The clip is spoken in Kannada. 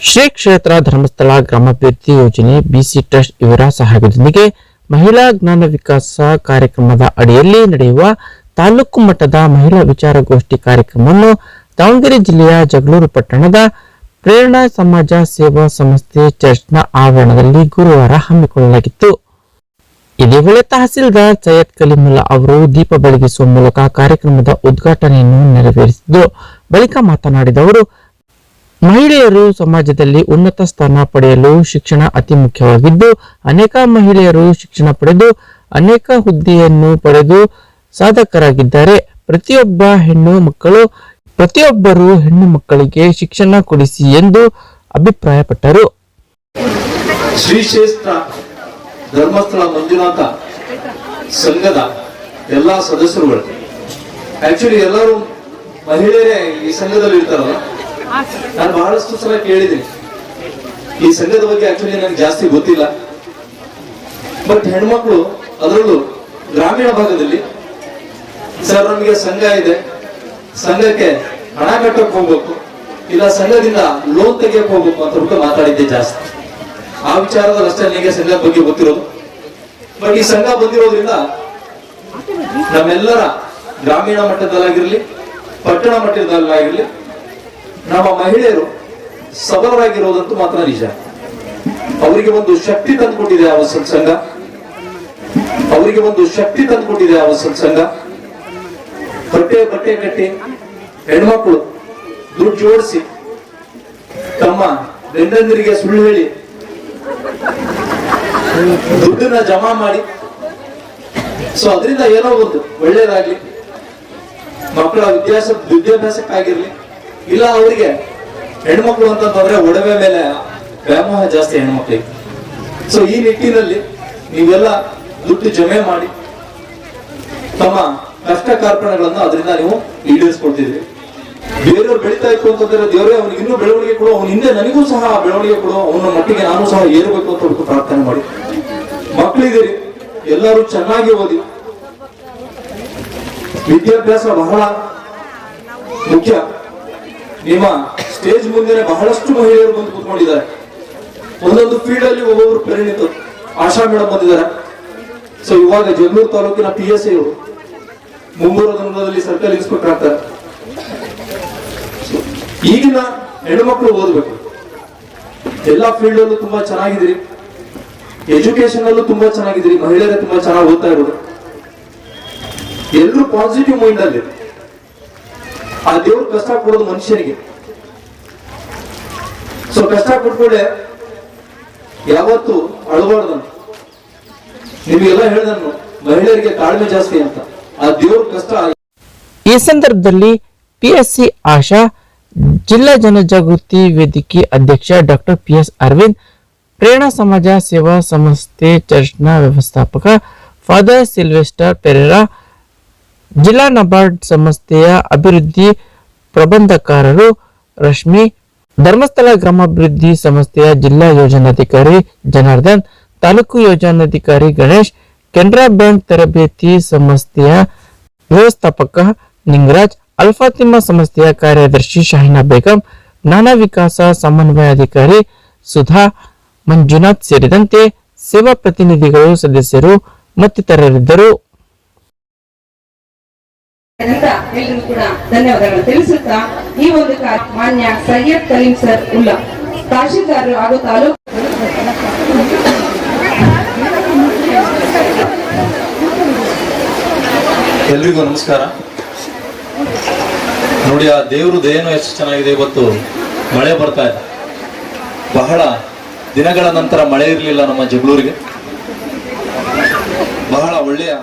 ಶ್ರೀ ಕ್ಷೇತ್ರ ಧರ್ಮಸ್ಥಳ ಗ್ರಾಮಾಭಿವೃದ್ಧಿ ಯೋಜನೆ ಬಿಸಿ ಟ್ರಸ್ಟ್ ಇವರ ಸಹಯೋಗದೊಂದಿಗೆ ಮಹಿಳಾ ಜ್ಞಾನ ವಿಕಾಸ ಕಾರ್ಯಕ್ರಮದ ಅಡಿಯಲ್ಲಿ ನಡೆಯುವ ತಾಲೂಕು ಮಟ್ಟದ ಮಹಿಳಾ ವಿಚಾರಗೋಷ್ಠಿ ಕಾರ್ಯಕ್ರಮವನ್ನು ದಾವಣಗೆರೆ ಜಿಲ್ಲೆಯ ಜಗಳೂರು ಪಟ್ಟಣದ ಪ್ರೇರಣಾ ಸಮಾಜ ಸೇವಾ ಸಂಸ್ಥೆ ಚರ್ಚ್ನ ಆವರಣದಲ್ಲಿ ಗುರುವಾರ ಹಮ್ಮಿಕೊಳ್ಳಲಾಗಿತ್ತು. ಇದೇ ವೇಳೆ ತಹಸೀಲ್ದಾರ್ ಸೈಯದ್ ಕಲಿಮುಲ್ಲಾ ಅವರು ದೀಪ ಬೆಳಗಿಸುವ ಮೂಲಕ ಕಾರ್ಯಕ್ರಮದ ಉದ್ಘಾಟನೆಯನ್ನು ನೆರವೇರಿಸಿದ್ದು, ಬಳಿಕ ಮಾತನಾಡಿದ ಅವರು ಮಹಿಳೆಯರು ಸಮಾಜದಲ್ಲಿ ಉನ್ನತ ಸ್ಥಾನ ಪಡೆಯಲು ಶಿಕ್ಷಣ ಅತಿ ಮುಖ್ಯವಾಗಿದ್ದು, ಅನೇಕ ಮಹಿಳೆಯರು ಶಿಕ್ಷಣ ಪಡೆದು, ಅನೇಕ ಹುದ್ದೆಯನ್ನು ಪಡೆದು ಸಾಧಕರಾಗಿದ್ದಾರೆ. ಪ್ರತಿಯೊಬ್ಬ ಹೆಣ್ಣು ಮಕ್ಕಳು, ಪ್ರತಿಯೊಬ್ಬರು ಹೆಣ್ಣು ಮಕ್ಕಳಿಗೆ ಶಿಕ್ಷಣ ಕೊಡಿಸಿ ಎಂದು ಅಭಿಪ್ರಾಯಪಟ್ಟರು. ಧರ್ಮಸ್ಥಳ ಮಂಜುನಾಥ ಸಂಘದ ಎಲ್ಲಾ ಸದಸ್ಯರುಗಳು. ಆಕ್ಚುಲಿ ಎಲ್ಲರೂ ಮಹಿಳೆಯರೇ ಈ ಸಂಘದಲ್ಲಿ ಇರ್ತಾರಲ್ಲ ನಾನು ಬಹಳಷ್ಟು ಸಲ ಕೇಳಿದ್ದೀನಿ. ಈ ಸಂಘದ ಬಗ್ಗೆ ಆಕ್ಚುಲಿ ನನಗೆ ಜಾಸ್ತಿ ಗೊತ್ತಿಲ್ಲ. ಬಟ್ ಹೆಣ್ಮಕ್ಳು ಅದರಲ್ಲೂ ಗ್ರಾಮೀಣ ಭಾಗದಲ್ಲಿ ಸರ್, ನಮಗೆ ಸಂಘ ಇದೆ. ಸಂಘಕ್ಕೆ ಹಣ ಕಟ್ಟಕ್ ಹೋಗ್ಬೇಕು. ಇಲ್ಲ, ಸಂಘದಿಂದ ಲೋನ್ ತೆಗಿಯಕ್ ಹೋಗ್ಬೇಕು ಅಂತ ಬಿಟ್ಟು ಮಾತಾಡಿದ್ದೆ ಜಾಸ್ತಿ. ಆ ವಿಚಾರದಲ್ಲಿ ಅಷ್ಟೇ ನನಗೆ ಸಂಘದ ಬಗ್ಗೆ ಗೊತ್ತಿರೋದು. ಬಟ್ ಈ ಸಂಘ ಬಂದಿರೋದ್ರಿಂದ ನಮ್ಮೆಲ್ಲರ ಗ್ರಾಮೀಣ ಮಟ್ಟದಲ್ಲಾಗಿರ್ಲಿ, ಪಟ್ಟಣ ಮಟ್ಟದಲ್ಲಾಗಿರ್ಲಿ ನಮ್ಮ ಮಹಿಳೆಯರು ಸಬಲರಾಗಿರೋದಂತೂ ಮಾತ್ರ ನಿಜ. ಅವರಿಗೆ ಒಂದು ಶಕ್ತಿ ತಂದುಕೊಟ್ಟಿದೆ ಆ ಸತ್ಸಂಗ ಅವರಿಗೆ ಒಂದು ಶಕ್ತಿ ತಂದುಕೊಟ್ಟಿದೆ ಆ ಸತ್ಸಂಗ ಬಟ್ಟೆ ಬಟ್ಟೆ ಕಟ್ಟಿ ಹೆಣ್ಮಕ್ಳು ದುಡ್ಡು ಜೋಡಿಸಿ ತಮ್ಮ ಗಂಡಂದಿರಿಗೆ ಸುಳ್ಳು ಹೇಳಿ ದುಡ್ಡನ್ನ ಜಮಾ ಮಾಡಿ. ಸೊ ಅದರಿಂದ ಏನೋ ಒಂದು ಒಳ್ಳೇದಾಗ್ಲಿ ಮಕ್ಕಳ ವಿದ್ಯಾಸ, ವಿದ್ಯಾಭ್ಯಾಸಕ್ಕಾಗಿರ್ಲಿ ಇಲ್ಲ, ಅವರಿಗೆ ಹೆಣ್ಮಕ್ಳು ಅಂತಂದ್ರೆ ಒಡವೆ ಮೇಲೆ ವ್ಯಾಮೋಹ ಜಾಸ್ತಿ ಹೆಣ್ಮಕ್ಳಿಗೆ. ಸೊ ಈ ನಿಟ್ಟಿನಲ್ಲಿ ನೀವೆಲ್ಲ ದುಡ್ಡು ಜಮೆ ಮಾಡಿ ತಮ್ಮ ಕಷ್ಟ ಕಾರ್ಪಣೆಗಳನ್ನ ಅದರಿಂದ ನೀವು ಈಡೇರಿಸ್ಕೊಡ್ತಿದ್ರಿ ಬೇರೆಯವ್ರು ಬೆಳೀತಾ ಇತ್ತು ಅಂತಂದ್ರೆ ದೇವರೇ, ಅವ್ನಿಗೆ ಇನ್ನೂ ಬೆಳವಣಿಗೆ ಕೊಡು, ಅವ್ನ ಹಿಂದೆ ನನಗೂ ಸಹ ಬೆಳವಣಿಗೆ ಕೊಡು ಅವನ ಮಟ್ಟಿಗೆ ನಾನು ಸಹ ಏರಬೇಕು ಅಂತ ಅವ್ರಿಗೆ ಪ್ರಾರ್ಥನೆ ಮಾಡಿ. ಮಕ್ಕಳಿದ್ದೀರಿ, ಎಲ್ಲರೂ ಚೆನ್ನಾಗಿ ಓದಿ. ವಿದ್ಯಾಭ್ಯಾಸ ಬಹಳ ಮುಖ್ಯ. ನಿಮ್ಮ ಸ್ಟೇಜ್ ಮುಂದೆ ಬಹಳಷ್ಟು ಮಹಿಳೆಯರು ಬಂದು ಕೂತ್ಕೊಂಡಿದ್ದಾರೆ. ಒಂದೊಂದು ಫೀಲ್ಡ್ ಅಲ್ಲಿ ಒಬ್ಬೊಬ್ರು ಪರಿಣಿತರು ಆಶಾ ಮೇಡಮ್ ಬಂದಿದ್ದಾರೆ. ಸೊ ಇವಾಗ ಜಗಳೂರು ತಾಲೂಕಿನ ಪಿ ಎಸ್ ಐ ದಿನದಲ್ಲಿ ಸರ್ಕಲ್ ಇನ್ಸ್ಪೆಕ್ಟರ್ ಆಗ್ತಾರೆ. ಈಗಿನ ಹೆಣ್ಮಕ್ಳು ಓದ್ಬೇಕು. ಎಲ್ಲಾ ಫೀಲ್ಡ್ ಅಲ್ಲೂ ತುಂಬಾ ಚೆನ್ನಾಗಿದ್ದೀರಿ. ಎಜುಕೇಶನ್ ಅಲ್ಲೂ ತುಂಬಾ ಚೆನ್ನಾಗಿದ್ದೀರಿ. ಮಹಿಳೆಯರೇ ತುಂಬಾ ಚೆನ್ನಾಗಿ ಓದ್ತಾ ಇರೋದು. ಎಲ್ಲರೂ ಪಾಸಿಟಿವ್ ಮೈಂಡ್ ಅಲ್ಲಿ. ಆ ದೇವ್ರು ಕಷ್ಟ ಕೊಡೋದು ಮನುಷ್ಯರಿಗೆ. ಸೊ ಕಷ್ಟ ಕೊಟ್ಕೊಳ್ಳೆ ಯಾವತ್ತು ಅಳಬಾರ್ದನು. ನಿಮಗೆಲ್ಲ ಹೇಳಿದನು, ಮಹಿಳೆಯರಿಗೆ ತಾಳ್ಮೆ ಜಾಸ್ತಿ ಅಂತ. ಆ ದೇವ್ರ ಕಷ್ಟ ಈ ಸಂದರ್ಭದಲ್ಲಿ ಪಿಎಸ್ಸಿ ಆಶಾ, ಜಿಲ್ಲಾ ಜನಜಾಗೃತಿ ವೇದಿಕೆ ಅಧ್ಯಕ್ಷ doctor P S Arvind, Prerana ಸಮಾಜ ಸೇವಾ ಸಂಸ್ಥೆ ಚರ್ಚ್ನ ವ್ಯವಸ್ಥಾಪಕ ಫಾದರ್ ಸಿಲ್ವೆಸ್ಟರ್ ಪೆರೇರಾ ಜಿಲ್ಲಾ ನಬಾರ್ಡ್ ಸಂಸ್ಥೆಯ ಅಭಿವೃದ್ಧಿ ಪ್ರಬಂಧಕಾರರು ರಶ್ಮಿ, ಧರ್ಮಸ್ಥಳ ಗ್ರಾಮಾಭಿವೃದ್ಧಿ ಸಂಸ್ಥೆಯ ಜಿಲ್ಲಾ ಯೋಜನಾಧಿಕಾರಿ ಜನಾರ್ದನ್, ತಾಲೂಕು ಯೋಜನಾಧಿಕಾರಿ ಗಣೇಶ್, ಕೆನರಾ ಬ್ಯಾಂಕ್ ತರಬೇತಿ ಸಂಸ್ಥೆಯ ವ್ಯವಸ್ಥಾಪಕ ನಿಂಗರಾಜ್, ಅಲ್ಫಾತಿಮಾ ಸಂಸ್ಥೆಯ ಕಾರ್ಯದರ್ಶಿ ಶಾಹಿನಾ ಬೇಗಂ, ನಾನಾ ವಿಕಾಸ ಸಮನ್ವಯಾಧಿಕಾರಿ ಸುಧಾ, ಮಂಜುನಾಥ್ ಸೇರಿದಂತೆ ಸೇವಾ ಪ್ರತಿನಿಧಿಗಳು, ಸದಸ್ಯರು ಮತ್ತಿತರರಿದ್ದರು. ಅಂತ ಕೂಡ ಧನ್ಯವಾದಗಳು ತಿಳಿಸುತ್ತಾ ಈ ಒಂದು ಮಾನ್ಯ ಸೈಯದ್ ಕಲೀಂ ಸರ್ ಉಲ್ಲಾ. ತಹಶೀಲ್ದಾರರು ಹಾಗೂ ತಾಲೂಕು ಎಲ್ರಿಗೂ ನಮಸ್ಕಾರ. ನೋಡಿ, ಆ ದೇವ್ರ ದೇನು ಎಷ್ಟು ಚೆನ್ನಾಗಿದೆ ಇವತ್ತು ಮಳೆ ಬರ್ತಾ ಇದೆ. ಬಹಳ ದಿನಗಳ ನಂತರ ಮಳೆ ಇರಲಿಲ್ಲ ನಮ್ಮ ಜಗಳೂರಿಗೆ. ಬಹಳ ಒಳ್ಳೆಯ